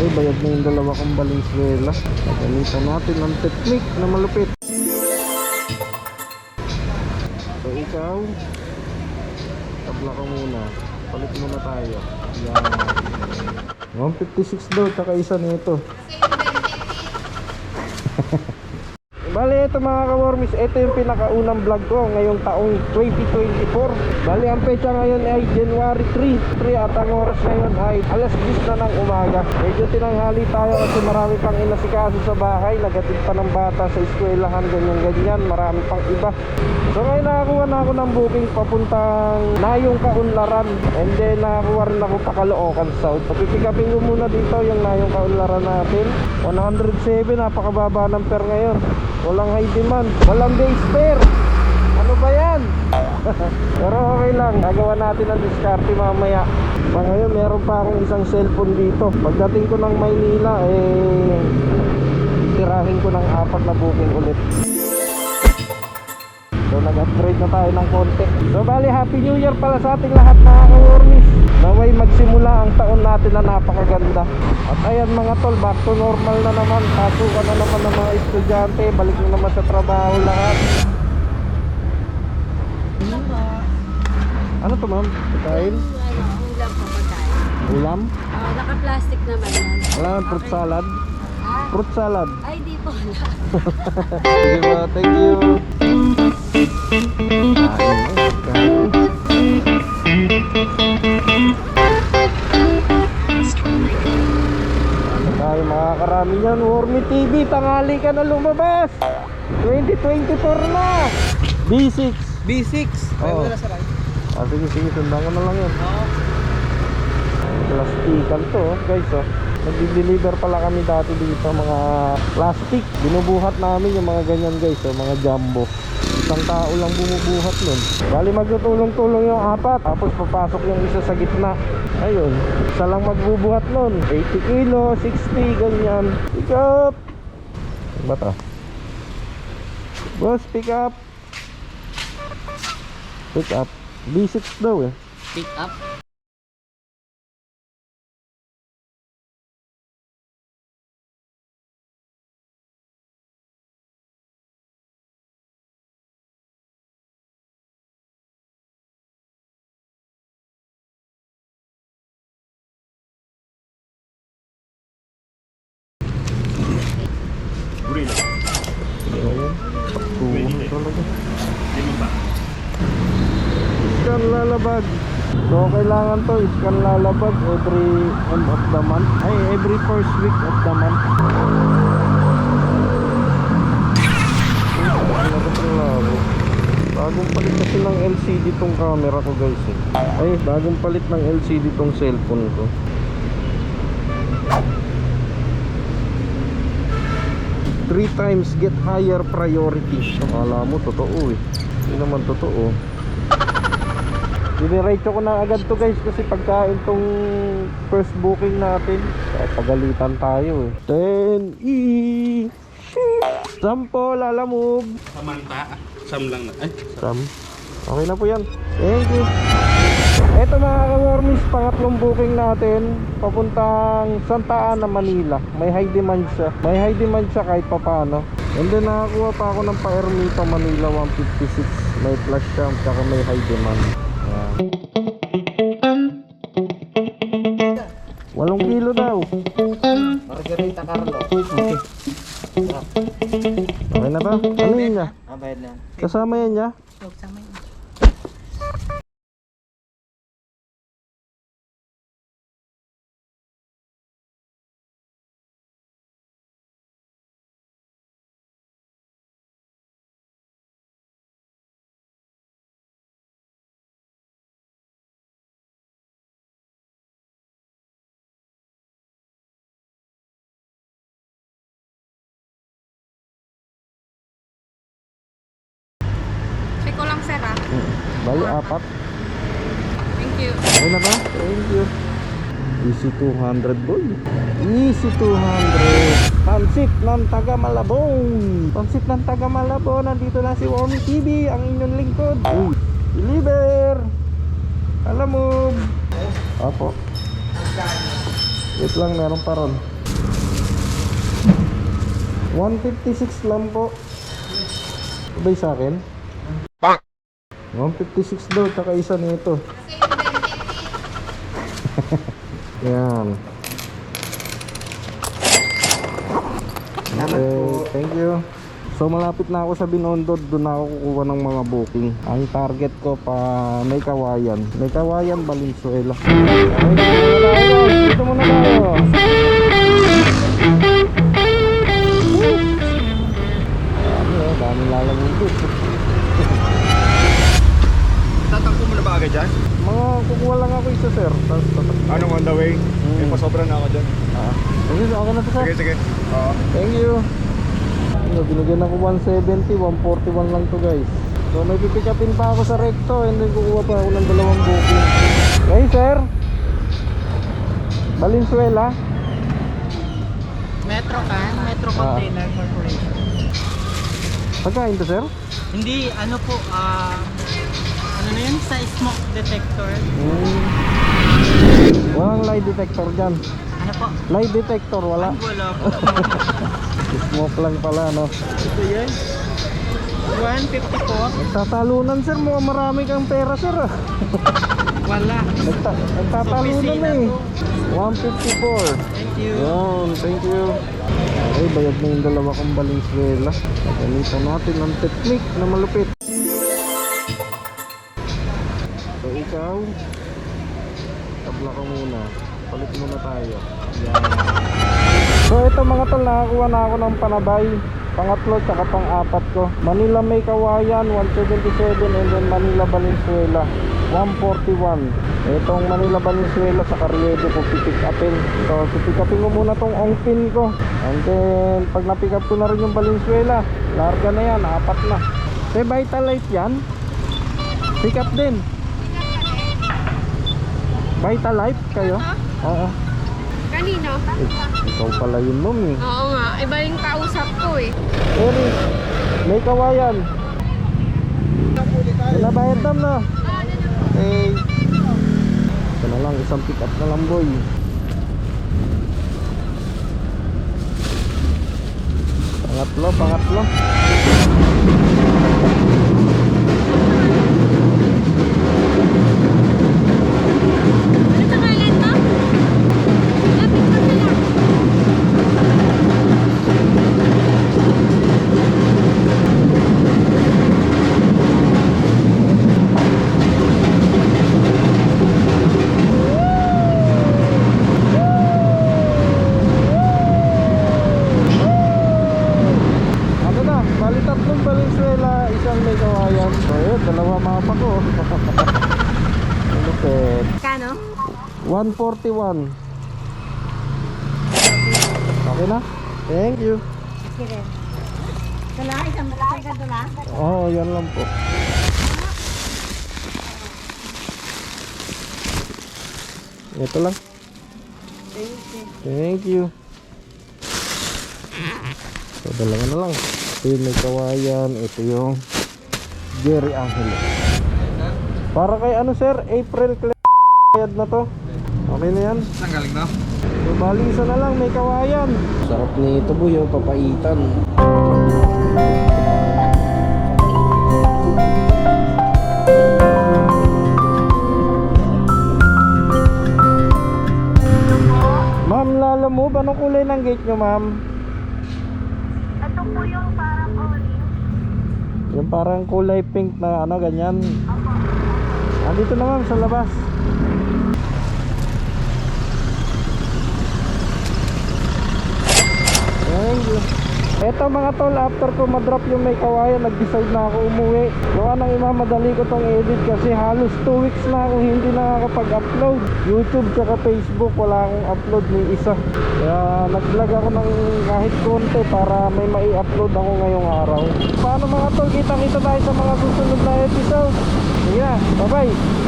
Ay, bayad na yung dalawa kong Valenzuela. Gamitan natin ang technique na malupit. So ikaw, tabla ka muna. Palit muna tayo. Yan. 156 daw, tsaka isa nito. Bali, ito mga ka-wormies, ito yung pinakaunang vlog ko ngayong taong 2024. Bali, ang pecha ngayon ay January 3, 3 at ang oras ngayon ay alas 10 na ng umaga. Medyo tinanghali tayo kasi marami pang inasikaso sa bahay, nagatid pa ng bata sa eskwelahan, ganyan-ganyan, marami pang iba. So ngayon nakakuha na ako ng booking papuntang Nayong Kaunlaran and then nakakuha rin ako pa Caloocan South. So pipikapin ko muna dito yung Nayong Kaunlaran natin. 107, napakababa ng per ngayon. Walang high demand, walang base fare. Ano ba yan? Pero okay lang, nagawa natin ang diskarte mamaya. Pa ngayon, meron pa akong isang cellphone dito. Pagdating ko ng Maynila, eh, tirahin ko ng apat na booking ulit. So nag-upgrade na tayo ng konti. So bali Happy New Year pala sa ating lahat mga ka-wormies. Naway taon natin na napakaganda. At ayan mga tol, back to normal na naman. Pasukan na naman ng mga estudyante. Balik na naman sa trabaho lahat. Ano to ma'am? Kain? Ano, ulam pagkain. Ulam? Oh, naka-plastic naman yan. Wala nang fruit salad? Ha? Fruit salad. Ay, di po. Sige ba, thank you. Kain na, kain. Ano tayo makakarami yan? Wormy TV, tanghali ka na lumabas! 2024 na! B6! B6. Oo. Ah, sige, sige, sundan ko na lang yun. Plastikan to, oh, guys, oh. Nag-deliver pala kami dati dito, mga plastic. Binubuhat namin yung mga ganyan, guys, oh, mga jumbo. Isang tao lang bumubuhat nun. Bali, magtutulong-tulong yung apat. Tapos papasok yung isa sa gitna. Ayun, isa lang magbubuhat nun. 80 kilo, 60, ganyan. Pick up! Ano ba? Boss, pick up! Pick up. B6 daw eh. Pick up. Lalabag. So kailangan to scan lalabag every end of the month. Ay, every first week of the month. Bagong palit kasi ng LCD tong camera ko guys eh. Ay, bagong palit ng LCD tong cellphone ko. Three times get higher priority. Akala mo totoo eh. Hindi naman totoo. Diniretso ko na agad to guys kasi pagkain tong first booking natin. Kaya pagalitan tayo eh. 10 E Sampo lalamog. Samanta. Sam lang na. Ay. Sam. Okay na po yan. Thank you. Ito mga ka-warmies, pangatlong booking natin papuntang Santa Ana, Manila. May high demand siya. May high demand siya kahit papano. And then nakakuha pa ako ng pa-Ermita Manila 156. May flash siya, tsaka may high demand. Walong kilo daw. Margarita Carlo. Okay. Okay na ba? Ano yun niya? Ah. Kasama yan niya? Bali, apat. Thank you. Okay na ba? Thank you. Easy 200 boy. Easy 200. Pansit ng taga Malabon. Pansit ng taga Malabon. Nandito na si Wormy TV, ang inyong lingkod. Uy, deliver. Alam mo. Opo. Wait lang, meron pa ron. 156 lang po. Sabay sa akin? 156 daw, tsaka isa nito. Yan. Okay, thank you. So malapit na ako sa Binondod, doon ako kukuha ng mga booking. Ang target ko pa may kawayan. May kawayan, Valenzuela. Okay, dito muna tayo. Dito muna tayo. Dami oh, lalamig dito. Tatangko mo na ba agad dyan? Mga kukuha lang ako isa sir. Tapos Anong on the way? Hmm. Eh, pasobra na ako dyan. Ah. Sige, okay na to sir. Sige, sige. Oo. Thank you. Ano, binigyan ako 170, 141 lang to guys. So may pipikapin pa ako sa recto and then kukuha pa ako ng dalawang booking. Hey sir. Valenzuela. Metro Can, Metro Ah. Container Corporation. Pagkain to sir? Hindi, ano po, ah, ano yun, sa smoke detector. Hmm. Walang lie detector dyan. Ano po? Lie detector wala. Wala po. Smoke lang pala no. Ito yun. 154. Nagtatalunan sir, mukhang marami kang pera sir ah. Wala. Nagta nagtatalunan na eh. to. 154. Thank you. Yun, thank you. Okay, bayad na yung dalawa kong Valenzuela. Gamitan natin ang technique na malupit. So ikaw, tabla ka muna. Palit muna tayo. Yan. So ito mga tol, nakakuha na ako ng panabay. Pangatlo tsaka pang-apat ko. Manila May Kawayan, 177 and then Manila Valenzuela, 141. Itong Manila Valenzuela sa Carriedo ko pipick. So pipick ko muna tong ongpin ko. And then pag napick up ko na rin yung Valenzuela, larga na yan, apat na. May Vitalite yan. Pick up din. Vitalite kayo? Oo. Kanino? Eh, ikaw pala yun mom eh. Oo nga, iba yung kausap ko eh. Eri, may kawayan. Nabayad tam na. Okay. Ito na lang, isang pick up na lang boy. Pangatlo, pangatlo. Ano 141. Okay na? Thank you. Sige. Dala, isang isang ka dala? Oo, oh, yan lang po. Ito lang. Thank you. So, dalawa na lang. Ito yung may kawayan. Ito yung Jerry Angelo. Para kay ano sir, April Clayad na to. Okay na yan. Saan galing na? So, bali isa na lang, may kawayan. Sarap nito boy, oh, papaitan. Ma'am, lala mo, ba anong kulay ng gate nyo, ma'am? Ito po yung parang olive. Yung parang kulay pink na ano, ganyan. Andito na ma'am, sa labas. Thank. Eto mga tol, after ko madrop yung may kawayan, nag-decide na ako umuwi. Gawa nang imamadali ko tong edit kasi halos 2 weeks na ako hindi nakakapag-upload. YouTube tsaka Facebook, wala akong upload ni isa. Kaya nag-vlog ako ng kahit konti para may mai-upload ako ngayong araw. Paano mga tol, kita-kita tayo sa mga susunod na episode. Na, bye-bye.